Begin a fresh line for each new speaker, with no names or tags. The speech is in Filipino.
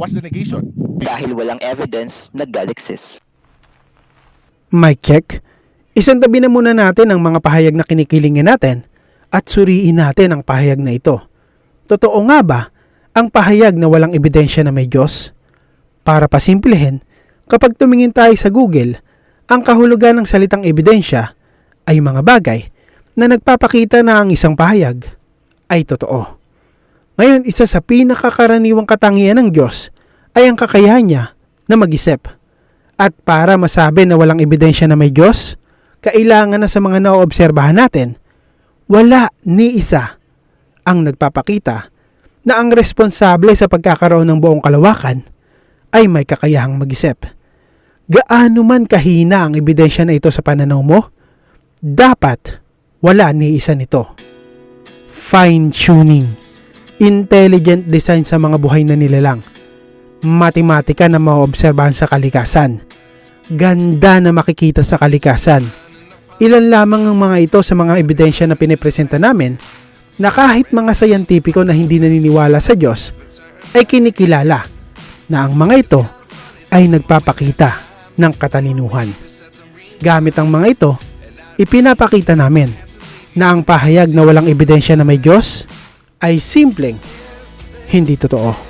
What's the negation?
dahil walang evidence na God exists.
Mic check. Isang tabi na muna natin ang mga pahayag na kinikilingin natin at suriin natin ang pahayag na ito. Totoo nga ba ang pahayag na walang ebidensya na may Diyos? Para pasimplihin, kapag tumingin tayo sa Google, ang kahulugan ng salitang ebidensya ay mga bagay na nagpapakita na ang isang pahayag ay totoo. Ngayon, isa sa pinakakaraniwang katangian ng Diyos ay ang kakayahan niya na mag-isip. At para masabi na walang ebidensya na may Diyos, kailangan na sa mga naoobserbahan natin, wala ni isa ang nagpapakita na ang responsable sa pagkakaroon ng buong kalawakan ay may kakayahang mag-isip. Gaano man kahina ang ebidensya na ito sa pananaw mo, dapat wala ni isa nito. Fine-tuning, intelligent design sa mga buhay na nilalang, matematika na maobserbahan sa kalikasan, ganda na makikita sa kalikasan. Ilan lamang ang mga ito sa mga ebidensya na pinipresenta namin na kahit mga sayantipiko na hindi naniniwala sa Diyos ay kinikilala na ang mga ito ay nagpapakita ng katalinuhan. Gamit ang mga ito, ipinapakita namin na ang pahayag na walang ebidensya na may Diyos ay simpleng hindi totoo.